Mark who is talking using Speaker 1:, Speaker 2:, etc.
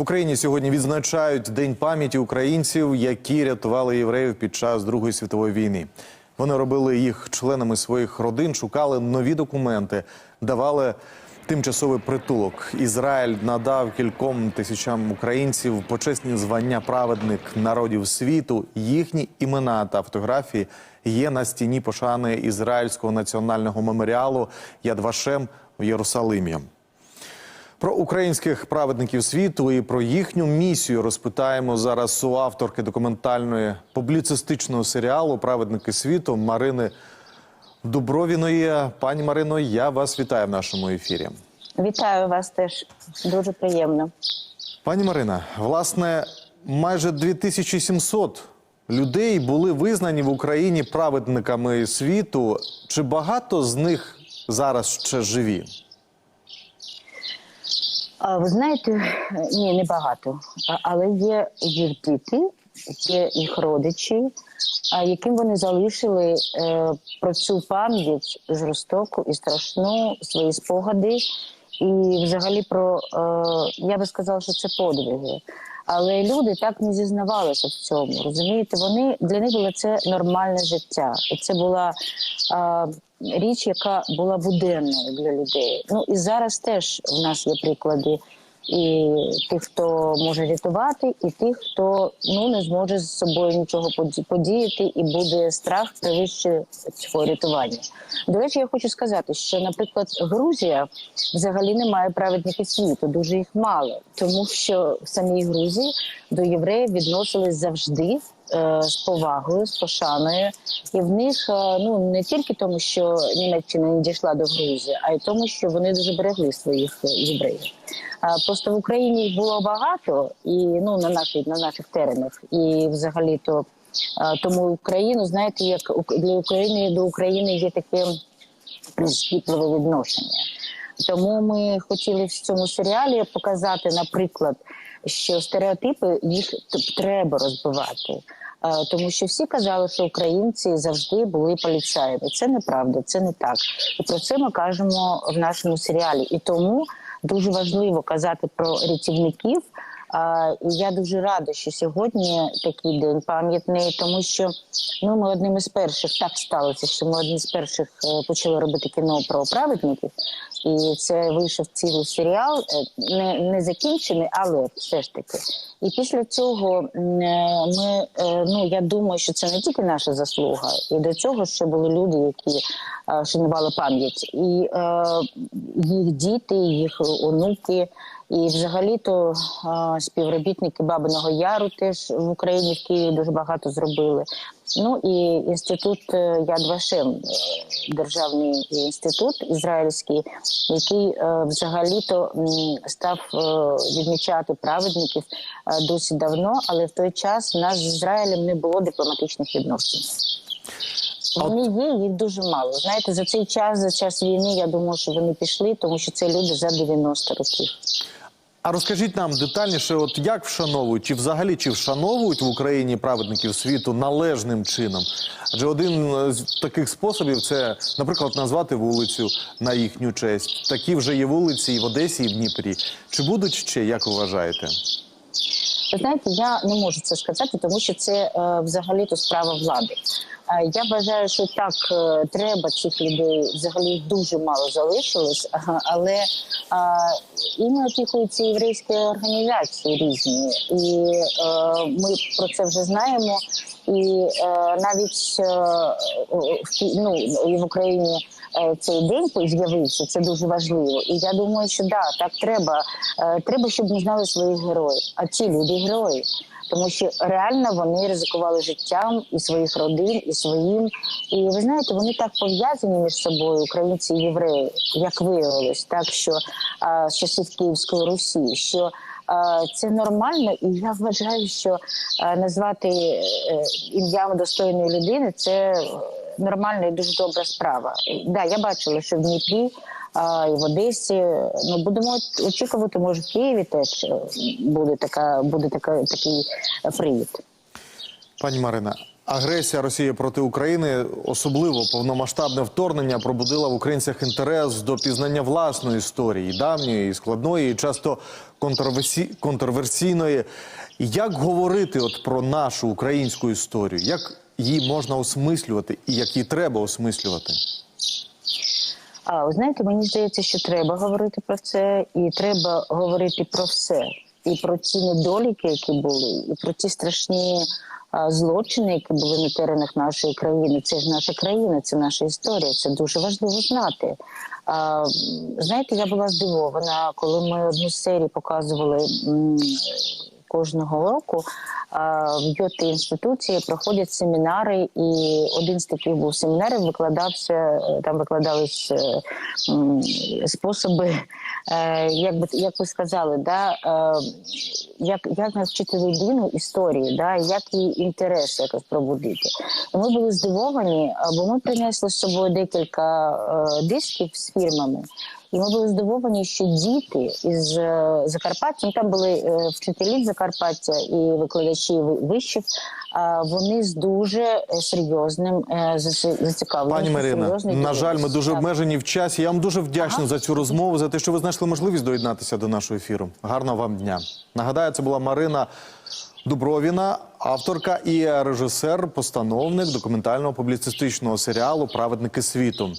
Speaker 1: В Україні сьогодні відзначають День пам'яті українців, які рятували євреїв під час Другої світової війни. Вони робили їх членами своїх родин, шукали нові документи, давали тимчасовий притулок. Ізраїль надав кільком тисячам українців почесні звання праведник народів світу. Їхні імена та фотографії є на стіні пошани Ізраїльського національного меморіалу Яд Вашем в Єрусалимі. Про українських праведників світу і про їхню місію розпитаємо зараз у авторки документальної публіцистичного серіалу Праведники світу Марини Дубровіної. Пані Марино, я вас вітаю в нашому ефірі.
Speaker 2: Вітаю вас теж дуже приємно.
Speaker 1: Пані Марина, власне, майже 2700 людей були визнані в Україні праведниками світу. Чи багато з них зараз ще живі?
Speaker 2: А, Ви знаєте, ні, не багато. Але є їх діти, є їх родичі, яким вони залишили е, про цю пам'ять жорстоку і страшну свої спогади. І взагалі про е, я би сказала, що це подвиги. Але люди так не зізнавалися в цьому. Розумієте, вони для них було це нормальне життя, і це була річ, яка була буденною для людей. Ну і зараз теж в нас є приклади і тих, хто може рятувати, і тих, хто ну не зможе з собою нічого поді- подіяти, і буде страх перевищує цього рятування. До речі, я хочу сказати, що, наприклад, Грузія взагалі не має праведників світу, дуже їх мало, тому що в самій Грузії до євреїв відносились завжди. е, З повагою, з пошаною, і в них е, ну не тільки тому, що Німеччина не дійшла до Грузії, а й тому, що вони дуже берегли своїх євреїв. А, Просто в Україні було багато, і ну на наших на наших теренах, і взагалі то тому Україну, знаєте, як для України до України є таке прискіпливе відношення. Тому ми хотіли в цьому серіалі показати, наприклад, що стереотипи їх треба розбивати. Е, Тому що всі казали, що українці завжди були поліцаями. Це неправда, це не так. І про це ми кажемо в нашому серіалі. І тому дуже важливо казати про рятівників. А, я дуже рада, що сьогодні такий день пам'ятний, тому що ну ми одним із перших так сталося, що ми одні з перших е, почали робити кіно про праведників, і це вийшов цілий серіал, е, не, не закінчений, але все ж таки. І після цього е, ми ну я думаю, що це не тільки наша заслуга, і до цього ще були люди, які шанували пам'ять, і їх діти, їх онуки. І взагалі-то співробітники Бабиного Яру теж в Україні в Києві дуже багато зробили. Ну і інститут е, Яд Вашем, е, державний інститут ізраїльський, який е, взагалі-то став відмічати праведників досить давно, але в той час в нас з Ізраїлем не було дипломатичних відносин. Вони є, їх дуже мало. Знаєте, за цей час, за час війни, я думаю, що вони пішли, тому що це люди за 90 років.
Speaker 1: А розкажіть нам детальніше, от як вшановують, чи взагалі чи вшановують в Україні праведників світу належним чином? Адже один е, з таких способів це, наприклад, назвати вулицю на їхню честь. Такі вже є вулиці і в Одесі, і в Дніпрі. Чи будуть ще, як ви вважаєте?
Speaker 2: Ви знаєте, я не можу це сказати, тому що це е, взагалі-то справа влади. Я вважаю, що так е, треба цих людей взагалі дуже мало залишилось, але іми опікуються єврейські організації різні, і е, ми про це вже знаємо. І е, навіть ну, і в Україні цей день з'явився, це дуже важливо. І я думаю, що да, так треба. Треба, щоб ми знали своїх героїв. А ці люди герої. Тому що реально вони ризикували життям і своїх родин, і своїм. І ви знаєте, вони так пов'язані між собою, українці і євреї, як виявилось, так що а, часів Київської Русі, що а, це нормально, і я вважаю, що а, назвати е, ім'ям достойної людини це нормальна і дуже добра справа. Да, я бачила, що в Дніпрі і в Одесі. Ну будемо очікувати, може в Києві теж е, буде така, буде така такий привід.
Speaker 1: Пані Марина, Агресія Росії проти України, особливо повномасштабне вторгнення, пробудила в українцях інтерес до пізнання власної історії, давньої, складної, і часто контроверсі... контроверсійної. Як говорити от про нашу українську історію? Як її можна осмислювати і як її треба осмислювати?
Speaker 2: А ви знаєте, мені здається, що треба говорити про це, і треба говорити про все. І про ці недоліки, які були, і про ті страшні а, злочини, які були на теренах нашої країни. Це ж наша країна, це наша історія. Це дуже важливо знати. А, знаєте, я була здивована, коли ми одну з серій показували м, кожного року. В йоти інституції проходять семінари, і один з таких був семінарів. Викладався е, там викладались е, способи, е, як би як ви сказали, да, як, як навчити людину історії, да, як її інтерес якось пробудити. І ми були здивовані, бо ми принесли з собою декілька дисків з фірмами. І ми були здивовані, що діти із е, Закарпаття, ну, там були е, вчителі з Закарпаття і викладачі ви- вишів, вони з дуже е, серйозним зацікавленням.
Speaker 1: Пані Марина, на жаль, ми дуже обмежені в часі. Я вам дуже вдячний за цю розмову, за те, що ви знайшли можливість доєднатися до нашого ефіру. Гарного вам дня. Нагадаю, це була Марина Дубровіна, авторка і режисер, постановник документального публіцистичного серіалу Праведники світу.